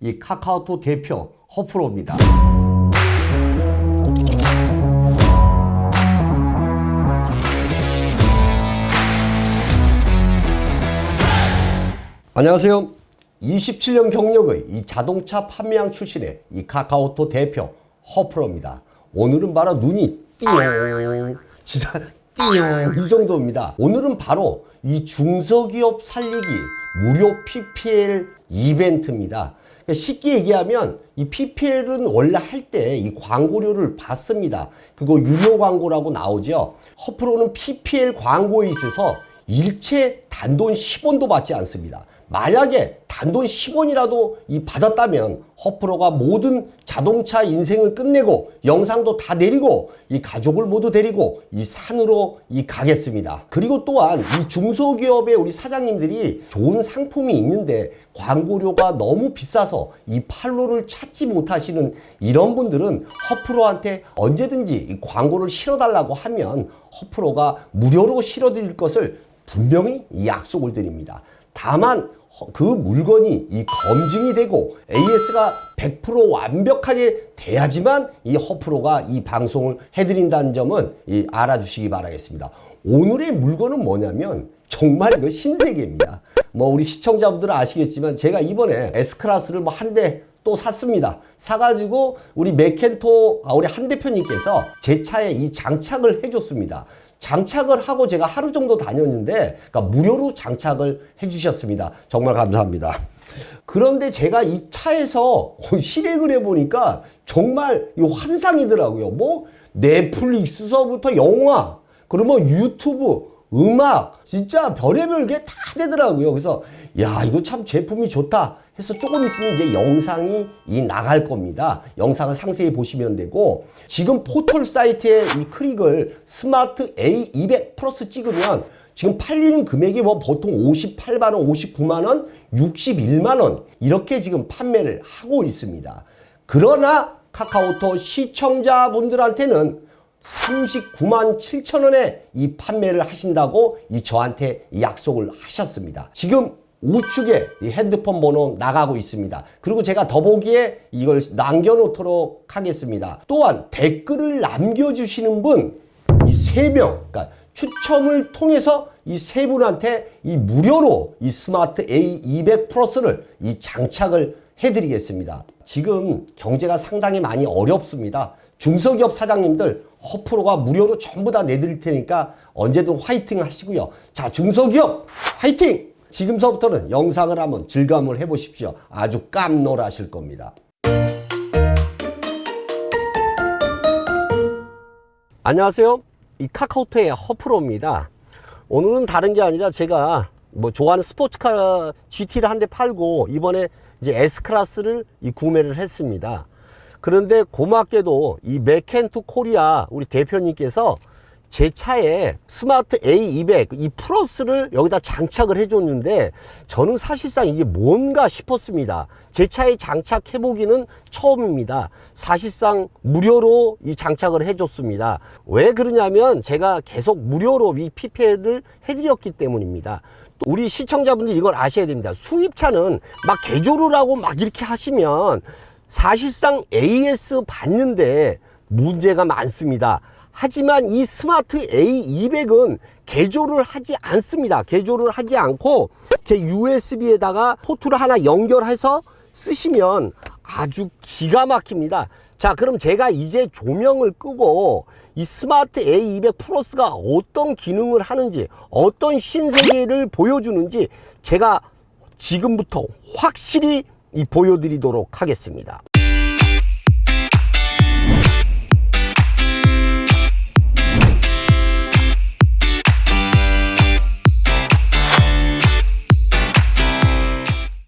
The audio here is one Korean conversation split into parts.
이 카카오톡 대표 허프로입니다. 안녕하세요. 27년 경력의 이 자동차 판매왕 출신의 이 카카오톡 대표 허프로입니다. 오늘은 바로 눈이 띠용 진짜 띠용 이 정도입니다. 오늘은 바로 이 중소기업 살리기 무료 PPL 이벤트입니다. 그러니까 쉽게 얘기하면 이 PPL은 원래 할 때 이 광고료를 받습니다. 그거 유료 광고라고 나오죠. 허프로는 PPL 광고에 있어서 일체 단돈 10원도 받지 않습니다. 만약에 단돈 10원이라도 이 받았다면 허프로가 모든 자동차 인생을 끝내고 영상도 다 내리고 이 가족을 모두 데리고 이 산으로 이 가겠습니다. 그리고 또한 이 중소기업의 우리 사장님들이 좋은 상품이 있는데 광고료가 너무 비싸서 이 팔로를 찾지 못하시는 이런 분들은 허프로한테 언제든지 이 광고를 실어달라고 하면 허프로가 무료로 실어드릴 것을 분명히 약속을 드립니다. 다만 허- 그 물건이 이 검증이 되고 AS가 100% 완벽하게 돼야지만 이 허프로가 이 방송을 해드린다는 점은 이 알아주시기 바라겠습니다. 오늘의 물건은 뭐냐면 정말 이거 신세계입니다. 뭐 우리 시청자분들은 아시겠지만 제가 이번에 S클래스를 뭐 한 대 또 샀습니다. 사가지고 우리 메켄토 아, 우리 한 대표님께서 제 차에 이 장착을 해줬습니다. 장착을 하고 제가 하루 정도 다녔는데 그러니까 무료로 장착을 해주셨습니다. 정말 감사합니다. 그런데 제가 이 차에서 실행을 해보니까 정말 이 환상이더라고요. 뭐 넷플릭스서부터 영화, 그러면 유튜브, 음악, 진짜 별의별 게 다 되더라고요. 그래서 야 이거 참 제품이 좋다 해서 조금 있으면 이제 영상이 이 나갈 겁니다. 영상을 상세히 보시면 되고 지금 포털 사이트에 이 클릭을 스마트 A200 플러스 찍으면 지금 팔리는 금액이 뭐 보통 58만 원, 59만 원, 61만 원 이렇게 지금 판매를 하고 있습니다. 그러나 카카오톡 시청자분들한테는 39만 7천 원에 이 판매를 하신다고 이 저한테 약속을 하셨습니다. 지금 우측에 이 핸드폰 번호 나가고 있습니다. 그리고 제가 더보기에 이걸 남겨놓도록 하겠습니다. 또한 댓글을 남겨주시는 분 이 세 명, 그러니까 추첨을 통해서 이 세 분한테 이 무료로 이 스마트 A200 플러스를 이 장착을 해드리겠습니다. 지금 경제가 상당히 많이 어렵습니다. 중소기업 사장님들 허프로가 무료로 전부 다 내드릴 테니까 언제든 화이팅 하시고요. 자, 중소기업 화이팅! 지금서부터는 영상을 한번 즐감을 해보십시오. 아주 깜놀하실 겁니다. 안녕하세요. 이 카카오톡의 허프로입니다. 오늘은 다른 게 아니라 제가 뭐 좋아하는 스포츠카 GT를 한 대 팔고 이번에 이제 S 클래스를 이 구매를 했습니다. 그런데 고맙게도 이 메켄투 코리아 우리 대표님께서 제 차에 스마트 A200 이 플러스를 여기다 장착을 해줬는데 저는 사실상 이게 뭔가 싶었습니다. 제 차에 장착해 보기는 처음입니다. 사실상 무료로 이 장착을 해줬습니다. 왜 그러냐면 제가 계속 무료로 이 PPL을 해드렸기 때문입니다. 또 우리 시청자분들 이걸 아셔야 됩니다. 수입차는 막 개조를 하고 막 이렇게 하시면 사실상 AS 받는데 문제가 많습니다. 하지만 이 스마트 A200은 개조를 하지 않습니다. 개조를 하지 않고 이렇게 USB에다가 포트를 하나 연결해서 쓰시면 아주 기가 막힙니다. 자, 그럼 제가 이제 조명을 끄고 이 스마트 A200 플러스가 어떤 기능을 하는지, 어떤 신세계를 보여주는지 제가 지금부터 확실히 이 보여드리도록 하겠습니다.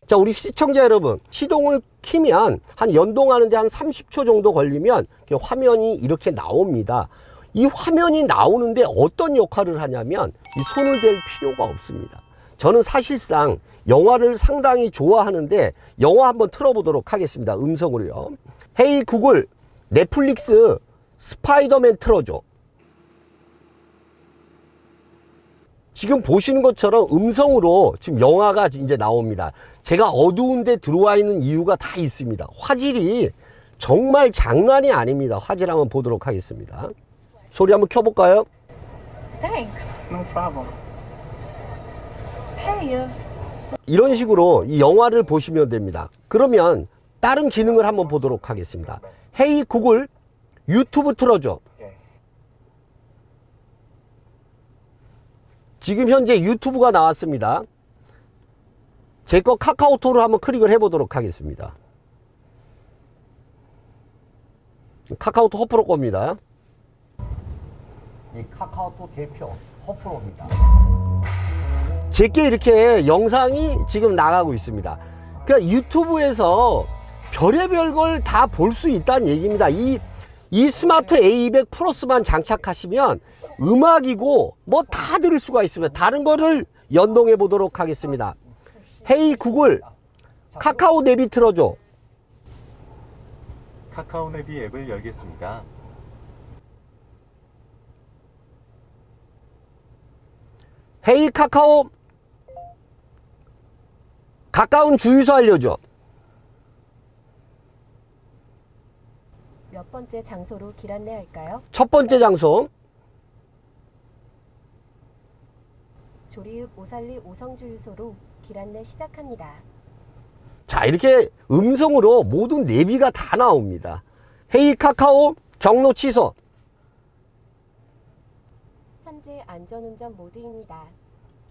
자, 우리 시청자 여러분, 시동을 키면 한 연동하는데 한 30초 정도 걸리면 화면이 이렇게 나옵니다. 이 화면이 나오는데 어떤 역할을 하냐면 이 손을 댈 필요가 없습니다. 저는 사실상 영화를 상당히 좋아하는데 영화 한번 틀어보도록 하겠습니다. 음성으로요. 헤이 구글 넷플릭스 스파이더맨 틀어줘. 지금 보시는 것처럼 음성으로 지금 영화가 이제 나옵니다. 제가 어두운 데 들어와 있는 이유가 다 있습니다. 화질이 정말 장난이 아닙니다. 화질 한번 보도록 하겠습니다. 소리 한번 켜볼까요? Thanks. No problem. Hey, 이런 식으로 이 영화를 보시면 됩니다. 그러면 다른 기능을 한번 보도록 하겠습니다. 헤이 구글 유튜브 틀어줘. 지금 현재 유튜브가 나왔습니다. 제 거 카카오톡으로 한번 클릭을 해보도록 하겠습니다. 카카오톡 허프로 겁니다. 이 카카오톡 대표 허프로입니다. 제게 이렇게 영상이 지금 나가고 있습니다. 그러니까 유튜브에서 별의별 걸 다 볼 수 있다는 얘기입니다. 이, 이 스마트 A200 플러스만 장착하시면 음악이고 뭐 다 들을 수가 있습니다. 다른 거를 연동해 보도록 하겠습니다. 헤이 구글 카카오 내비 틀어줘. 카카오 내비 앱을 열겠습니다. 헤이 카카오 가까운 주유소 알려줘. 몇 번째 장소로 길 안내할까요? 첫 번째 장소 조리읍 오살리 오성주유소로 길 안내 시작합니다. 자 이렇게 음성으로 모든 내비가 다 나옵니다. 헤이 카카오 경로 취소. 현재 안전운전 모드입니다.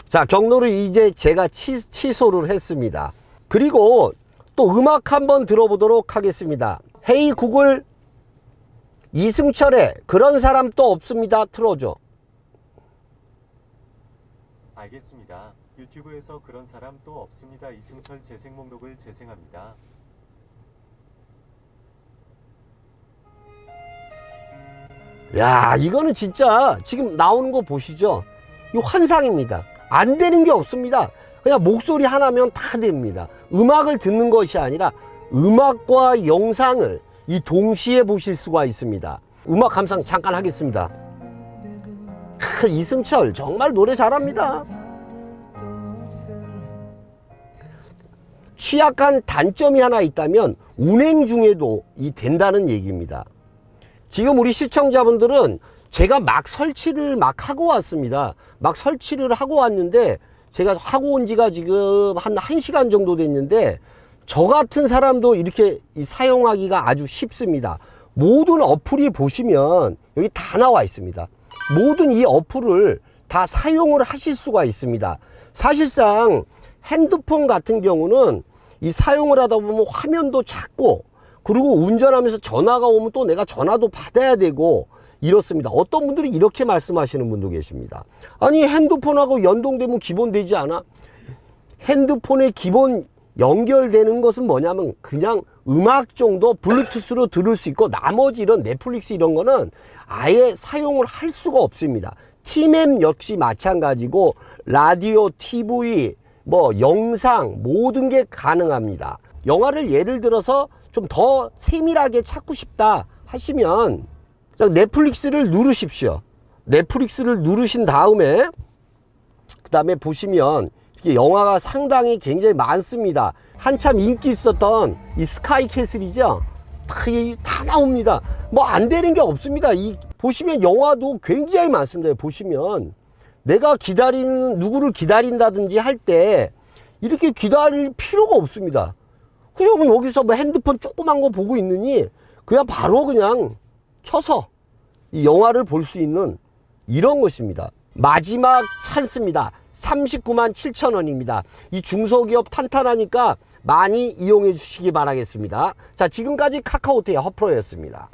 자, 경로를 이제 제가 취, 취소를 했습니다. 그리고 또 음악 한번 들어보도록 하겠습니다. 헤이 구글 이승철의 그런 사람 또 없습니다. 틀어줘. 알겠습니다. 유튜브에서 그런 사람 또 없습니다. 이승철 재생 목록을 재생합니다. 야, 이거는 진짜 지금 나오는 거 보시죠? 이 환상입니다. 안 되는 게 없습니다. 그냥 목소리 하나면 다 됩니다. 음악을 듣는 것이 아니라 음악과 영상을 이 동시에 보실 수가 있습니다. 음악 감상 잠깐 하겠습니다. 크, 이승철 정말 노래 잘합니다. 취약한 단점이 하나 있다면 운행 중에도 이 된다는 얘기입니다. 지금 우리 시청자분들은 제가 막 설치를 막 하고 왔습니다. 막 설치를 하고 왔는데 제가 하고 온 지가 지금 한 1시간 정도 됐는데 저 같은 사람도 이렇게 이 사용하기가 아주 쉽습니다. 모든 어플이 보시면 여기 다 나와 있습니다. 모든 이 어플을 다 사용을 하실 수가 있습니다. 사실상 핸드폰 같은 경우는 이 사용을 하다 보면 화면도 작고 그리고 운전하면서 전화가 오면 또 내가 전화도 받아야 되고 이렇습니다. 어떤 분들은 이렇게 말씀하시는 분도 계십니다. 아니 핸드폰하고 연동되면 기본 되지 않아? 핸드폰에 기본 연결되는 것은 뭐냐면 그냥 음악 정도 블루투스로 들을 수 있고 나머지 이런 넷플릭스 이런 거는 아예 사용을 할 수가 없습니다. 티맵 역시 마찬가지고 라디오, TV, 뭐 영상 모든 게 가능합니다. 영화를 예를 들어서 좀 더 세밀하게 찾고 싶다 하시면 넷플릭스를 누르십시오. 넷플릭스를 누르신 다음에 그 다음에 보시면 영화가 상당히 굉장히 많습니다. 한참 인기 있었던 이 스카이 캐슬이죠. 다, 이- 다 나옵니다. 뭐 안 되는 게 없습니다. 이 보시면 영화도 굉장히 많습니다. 보시면 내가 기다리는 누구를 기다린다든지 할 때 이렇게 기다릴 필요가 없습니다. 그냥 뭐 여기서 뭐 핸드폰 조그만 거 보고 있느니 그냥 바로 그냥 켜서 이 영화를 볼 수 있는 이런 것입니다. 마지막 찬스입니다. 39만 7천 원입니다. 이 중소기업 탄탄하니까 많이 이용해 주시기 바라겠습니다. 자, 지금까지 카카오톡의 허프로였습니다.